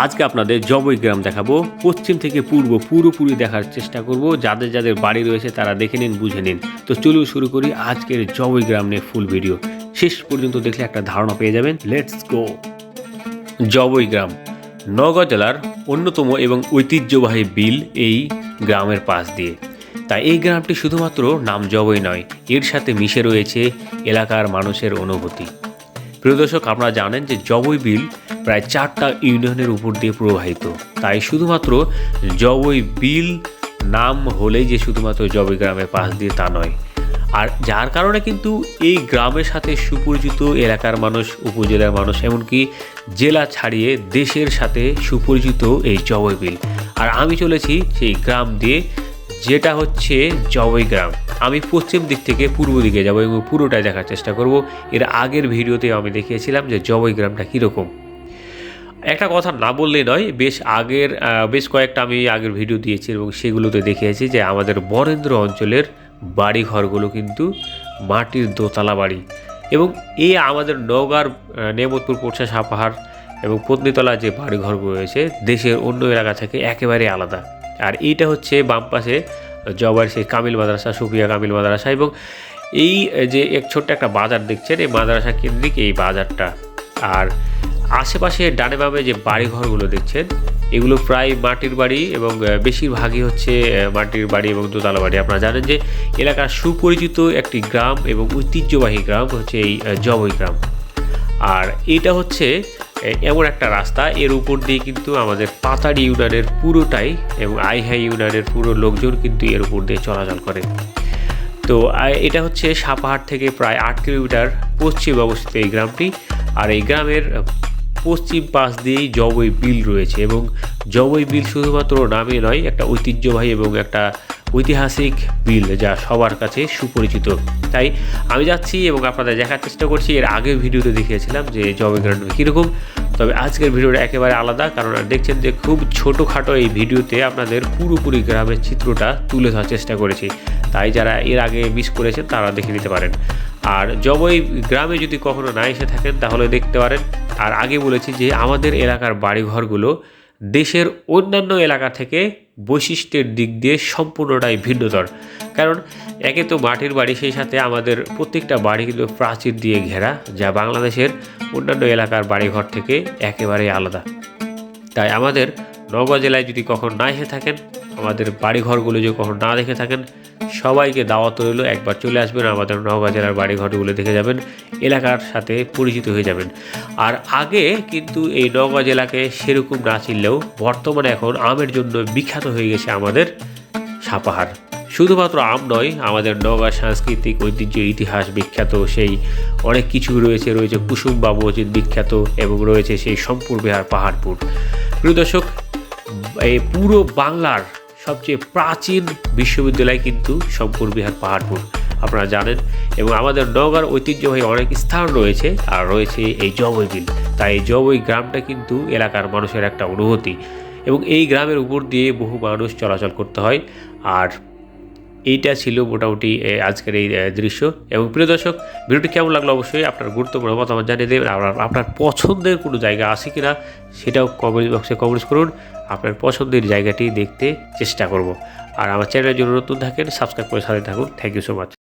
আজকে আপনাদের জবই গ্রাম দেখাবো। পশ্চিম থেকে পূর্ব পুরোপুরি দেখার চেষ্টা করব। যাদের যাদের বাড়ি রয়েছে তারা দেখে নিন, বুঝে নিন। তো চলুন শুরু করি আজকের জবই গ্রাম নিয়ে ফুল ভিডিও শেষ পর্যন্ত দেখলে একটা ধারণা পেয়ে যাবেন লেটস গো জবই গ্রাম, নওগাঁ জেলার অন্যতম এবং ঐতিহ্যবাহী বিল এই গ্রামের পাশ দিয়ে। তাই এই গ্রামটি শুধুমাত্র নাম জবই নয়, এর সাথে মিশে রয়েছে এলাকার মানুষের অনুভূতি। প্রিয় দর্শক, আপনারা জানেন যে জবই বিল প্রায় চারটা ইউনিয়নের উপর দিয়ে প্রবাহিত। তাই শুধুমাত্র জবই বিল নাম হলেই যে শুধুমাত্র জবই গ্রামের পাশ দিয়ে তা নয়। আর যার কারণে কিন্তু এই গ্রামের সাথে সুপরিচিত এলাকার মানুষ, উপজেলার মানুষ, এমনকি জেলা ছাড়িয়ে দেশের সাথে সুপরিচিত এই জবই বিল। আর আমি চলেছি সেই গ্রাম দিয়ে যেটা হচ্ছে জবই গ্রাম। আমি পশ্চিম দিক থেকে পূর্ব দিকে যাব এবং পুরোটাই দেখার চেষ্টা করব। এর আগের ভিডিওতে আমি দেখিয়েছিলাম যে জবই গ্রামটা কীরকম। একটা কথা না বললেই নয় বেশ আগের বেশ কয়েকটা আমি আগের ভিডিও দিয়েছি এবং সেগুলোতে দেখিয়েছি যে আমাদের বরেন্দ্র অঞ্চলের বাড়ি ঘরগুলো কিন্তু মাটির দোতলা বাড়ি। এবং এই আমাদের নওগাঁর আহ, নেমতপুর পোর্শা সাপাহার এবং পত্নীতলা যে বাড়িঘরগুলো রয়েছে দেশের অন্য এলাকা থেকে একেবারে আলাদা। আর এইটা হচ্ছে বাম পাশে জবার সেই কামিল মাদ্রাসা, সুফিয়া কামিল মাদ্রাসা এবং এই যে এক ছোট্ট একটা বাজার দেখছেন, এই মাদ্রাসা কেন্দ্রিক এই বাজারটা। আর আশেপাশে ডানে বামে যে বাড়িঘরগুলো দেখছেন, এগুলো প্রায় মাটির বাড়ি এবং বেশিরভাগই হচ্ছে মাটির বাড়ি এবং দোতলা বাড়ি। আপনারা জানেন যে এলাকার সুপরিচিত একটি গ্রাম এবং ঐতিহ্যবাহী গ্রাম হচ্ছে এই জবই গ্রাম। আর এটা হচ্ছে এমন একটা রাস্তা। এর উপর দিয়ে কিন্তু আমাদের পাতাড়ি ইউনিয়নের পুরোটাই এবং আইহাই ইউনিয়নের পুরো লোকজন কিন্তু এর উপর দিয়ে চলাচল করে। তো এটা হচ্ছে সাপাহাট থেকে প্রায় আট কিলোমিটার পশ্চিম অবস্থিত এই গ্রামটি। আর এই গ্রামের পশ্চিম পাশ দিয়েই জবই বিল রয়েছে এবং জবই বিল শুধুমাত্র নামে নয়, একটা ঐতিহ্যবাহী এবং একটা ঐতিহাসিক বিল যা সবার কাছে সুপরিচিত। তাই আমি যাচ্ছি এবং আপনাদের দেখার চেষ্টা করছি। এর আগের ভিডিওতে দেখিয়েছিলাম যে জবই গ্রাউন্ড কীরকম তবে আজকের ভিডিওটা একেবারে আলাদা, কারণ দেখছেন যে খুব ছোটোখাটো এই ভিডিওতে আপনাদের পুরোপুরি গ্রামের চিত্রটা তুলে ধরার চেষ্টা করেছি। তাই যারা এর আগে মিস করেছেন, তারা দেখে নিতে পারেন। আর জবই গ্রামে যদি কখনো না এসে থাকেন, তাহলে দেখতে পারেন। আর আগে বলেছি যে আমাদের এলাকার বাড়িঘরগুলো দেশের অন্যান্য এলাকা থেকে বৈশিষ্ট্যের দিক দিয়ে সম্পূর্ণটাই ভিন্নতর। কারণ একে তো মাটির বাড়ি, সেই সাথে আমাদের প্রত্যেকটা বাড়ি কিন্তু প্রাচীর দিয়ে ঘেরা, যা বাংলাদেশের অন্যান্য এলাকার বাড়িঘর থেকে একেবারেই আলাদা। তাই আমাদের নওগাঁ জেলায় যদি কখন না এসে থাকেন আমাদের বাড়িঘরগুলো যে কখন না দেখে থাকেন, সবাইকে দাওয়াত রইল, একবার চলে আসবেন আমাদের নওগাঁ জেলার বাড়িঘরগুলো দেখে যাবেন, এলাকার সাথে পরিচিত হয়ে যাবেন। আর আগে কিন্তু এই নওগাঁ জেলাকে সেরকম না চিনলেও বর্তমানে এখন আমের জন্য বিখ্যাত হয়ে গেছে আমাদের সাপাহার। শুধুমাত্র আম নয়, আমাদের নওগাঁ সাংস্কৃতিক ঐতিহ্য ইতিহাস বিখ্যাত, সেই অনেক কিছু রয়েছে রয়েছে কুসুমবা মসজিদ বিখ্যাত এবং রয়েছে সেই সম্পুর বিহার পাহাড়পুর। প্রিয় দর্শক, এই পুরো বাংলার সবচেয়ে প্রাচীন বিশ্ববিদ্যালয় কিন্তু শঙ্কর বিহার পাহাড়পুর। আপনারা জানেন, এবং আমাদের নগর ঐতিহ্যবাহী অনেক স্থান রয়েছে, আর রয়েছে এই জবই বিল। তাই এই জবই গ্রামটা কিন্তু এলাকার মানুষের একটা অনুভূতি। এবং এই গ্রামের উপর দিয়ে বহু মানুষ চলাচল করতে হয়, আর এইটা ছিল মোটামুটি আজকের এই দৃশ্য। এবং প্রিয় দর্শক, ভিডিওটি কেমন লাগল অবশ্যই আপনার গুরুত্বপূর্ণ মতামত জানিয়ে দেবেন। আপনার আপনার পছন্দের কোনো জায়গা আছে কি না সেটাও কমেন্ট বক্সে কমেন্টস করুন। আপনার পছন্দের জায়গাটি দেখতে চেষ্টা করব। আর আমার চ্যানেলের জন্য নতুন থাকেন সাবস্ক্রাইব করে সাথে থাকুন। Thank you so much